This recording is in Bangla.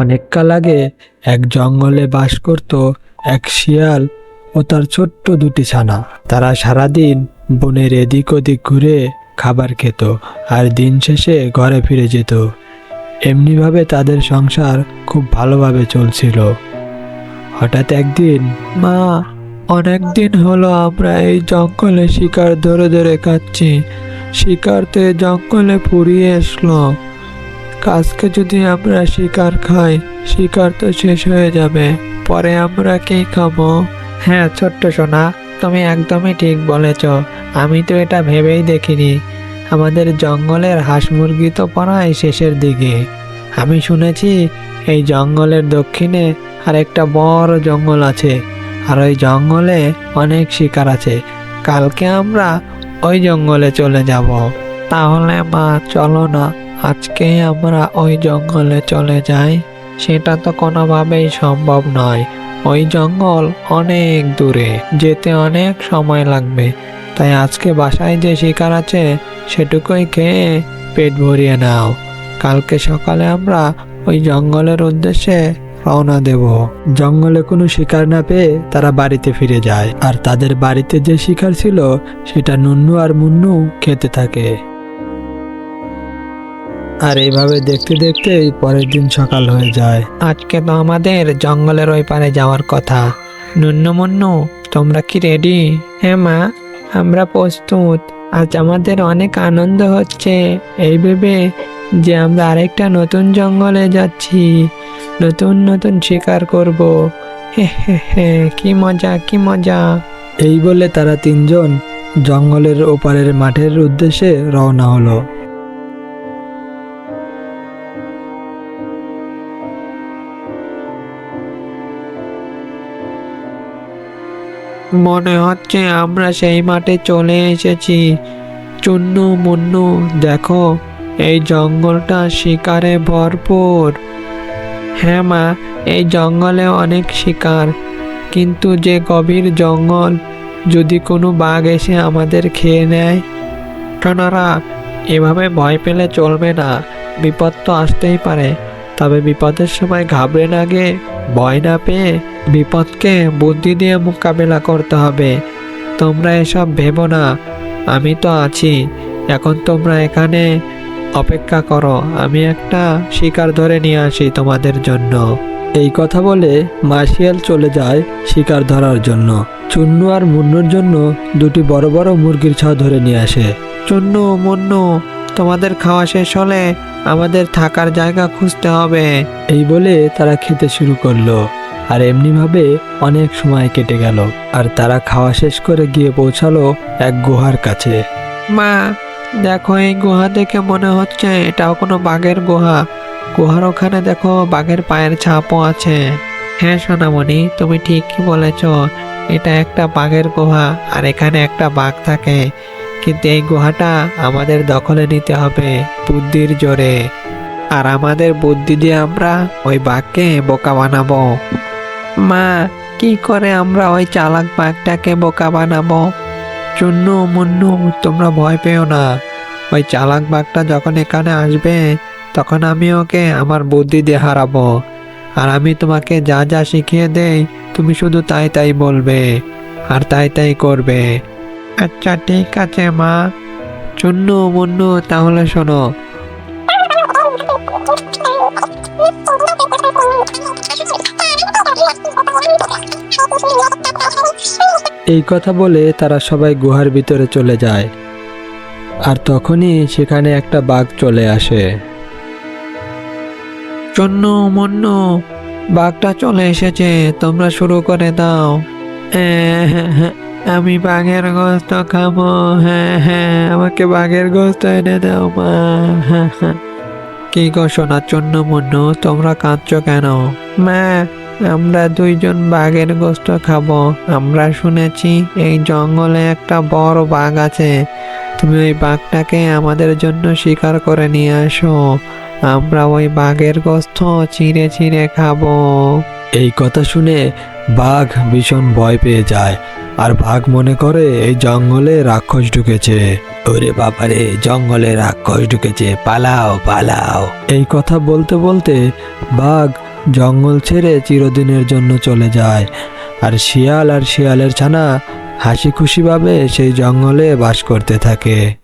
অনেক কাল আগে এক জঙ্গলে বাস করত এক শিয়াল ও তার ছোট্ট দুটি ছানা। তারা সারাদিন বনের এদিক ওদিক ঘুরে খাবার খেত আর দিন শেষে ঘরে ফিরে যেত। এমনিভাবে তাদের সংসার খুব ভালোভাবে চলছিল। হঠাৎ একদিন, মা, অনেক দিন হলো আমরা এই জঙ্গলে শিকার ধরে ধরে খাচ্ছি। শিকারতে জঙ্গলে ফুরিয়ে এসলো আজকে যদি আমরা শিকার খাই শিকার তো শেষ হয়ে যাবে। পরে আমরা কি খাব? হ্যাঁ ছোট্ট সোনা, তুমি একদমই ঠিক বলেছ। আমি তো এটা ভেবেই দেখিনি। আমাদের জঙ্গলের হাঁস মুরগি তো পড়ায় শেষের দিকে। আমি শুনেছি, এই জঙ্গলের দক্ষিণে আর একটা বড় জঙ্গল আছে, আর ওই জঙ্গলে অনেক শিকার আছে। কালকে আমরা ওই জঙ্গলে চলে যাব। তাহলে মা, চলো না। আজকেই আমরা ওই জঙ্গলে চলে যাই। সেটা তো কোনোভাবেই সম্ভব নয়। ওই জঙ্গল অনেক দূরে, যেতে অনেক সময় লাগবে। তাই আজকে বাসায় যে শিকার আছে, সেটুকুই খেয়ে পেট ভরিয়ে নাও। কালকে সকালে আমরা ওই জঙ্গলের উদ্দেশ্যে রওনা দেব। জঙ্গলে কোনো শিকার না পেয়ে তারা বাড়িতে ফিরে যায়। আর তাদের বাড়িতে যে শিকার ছিল, সেটা নুন্নু আর মুন্নু খেতে থাকে। আর এইভাবে দেখতে দেখতেই পরের দিন সকাল হয়ে যায়। আজকে তো আমাদের জঙ্গলের ওই পারে যাওয়ার কথা। নুন্নু মুন্নু তোমরা কি রেডি হ্যাঁ মা আমরা প্রস্তুত। আজ আমাদের অনেক আনন্দ হচ্ছে। এই ভেবে যে আমরা আরেকটা নতুন জঙ্গলে যাচ্ছি। নতুন নতুন শিকার করব। কি মজা কি মজা। এই বলে তারা তিনজন জঙ্গলের ওপারের মাঠের উদ্দেশ্যে রওনা হলো। মনে হচ্ছে আমরা সেই মাঠে চলে এসেছি। চুন্নু, মুন্নু, দেখো, এই জঙ্গলটা শিকারে ভরপুর। হ্যাঁ মা, এই জঙ্গলে অনেক শিকার, কিন্তু যে গভীর জঙ্গল, যদি কোনো বাঘ এসে আমাদের খেয়ে নেয়? সোনারা, এভাবে ভয় পেলে চলবে না, বিপদ তো আসতেই পারে, তবে বিপদের সময় ঘাবড়ে না গে। ভয় না পেয়ে বিপদকে বুদ্ধি দিয়ে মোকাবেলা করতে হবে। তোমরা এসব ভেবো না। আমি তো আছি। এখন তোমরা এখানে অপেক্ষা করো। আমি একটা শিকার ধরে নিয়ে আসি তোমাদের জন্য। এই কথা বলে মার্শিয়াল চলে যায় শিকার ধরার জন্য। চুন্নু আর মুন্নুর জন্য দুটি বড় বড় মুরগির ছাও ধরে নিয়ে আসে। চুন্নু, মুন্নু তোমাদের খাওয়া শেষ হলে আমাদের থাকার জায়গা খুঁজতে হবে। এই বলে তারা খেতে শুরু করল। আর এমনিভাবে অনেক সময় কেটে গেল। আর তারা খাওয়া শেষ করে গিয়ে পৌঁছালো এক গুহার কাছে। মা দেখো এই গুহা দেখে মনে হচ্ছে এটাও কোনো বাঘের গুহা। গুহার ওখানে দেখো বাঘের পায়ের ছাপও আছে। হ্যাঁ সোনামণি তুমি ঠিকই বলেছ এটা একটা বাঘের গুহা আর এখানে একটা বাঘ থাকে। কিন্তু এই গুহাটা আমাদের দখলে নিতে হবে বুদ্ধির জোরে। আর আমাদের বুদ্ধি দিয়ে আমরা ওই বাঘকে বোকা বানাবো। মা, কি করে আমরা ওই চালাক বাঘটাকে বোকা বানাবো? চুন্নু, মুন্নু, তোমরা ভয় পেও না। ওই চালাক বাঘটা যখন এখানে আসবে, তখন আমি ওকে আমার বুদ্ধি দিয়ে হারাবো। আর আমি তোমাকে যা যা শিখিয়ে দেই, তুমি শুধু তাই তাই বলবে, আর তাই তাই করবে। আচ্ছা ঠিক আছে মা। চুন্নু মুন্নু তাহলে শোনো। এই কথা বলে তারা সবাই গুহার ভিতরে চলে যায়। আর তখনই সেখানে একটা বাঘ চলে আসে। চন্ন মন্ন বাঘটা চলে এসেছে তোমরা শুরু করে দাও। হ্যাঁ, আমি বাঘের গোস্ত খাব হ্যাঁ হ্যাঁ আমাকে বাঘের গোস্ত এনে দাও মা হ্যাঁ, হ্যাঁ। কি গো শোনার জন্য তোমরা কাঁদছ কেন? মা আমরা দুইজন বাঘের গোস্ত খাব। আমরা শুনেছি এই জঙ্গলে একটা বড় বাঘ আছে। তুমি ওই বাঘটাকে আমাদের জন্য শিকার করে নিয়ে আসো। আমরা ওই বাঘের গোস্ত চিড়ে চিড়ে খাব। এই কথা শুনে বাঘ ভীষণ ভয় পেয়ে যায়। আর বাঘ মনে করে এই জঙ্গলে রাক্ষস ঢুকেছে। ওরে বাবারে, জঙ্গলে রাক্ষস ঢুকেছে। পালাও পালাও। এই কথা বলতে বলতে বাঘ জঙ্গল ছেড়ে চিরদিনের জন্য চলে যায়। আর শিয়াল আর শিয়ালের ছানা হাসি খুশিভাবে সেই জঙ্গলে বাস করতে থাকে।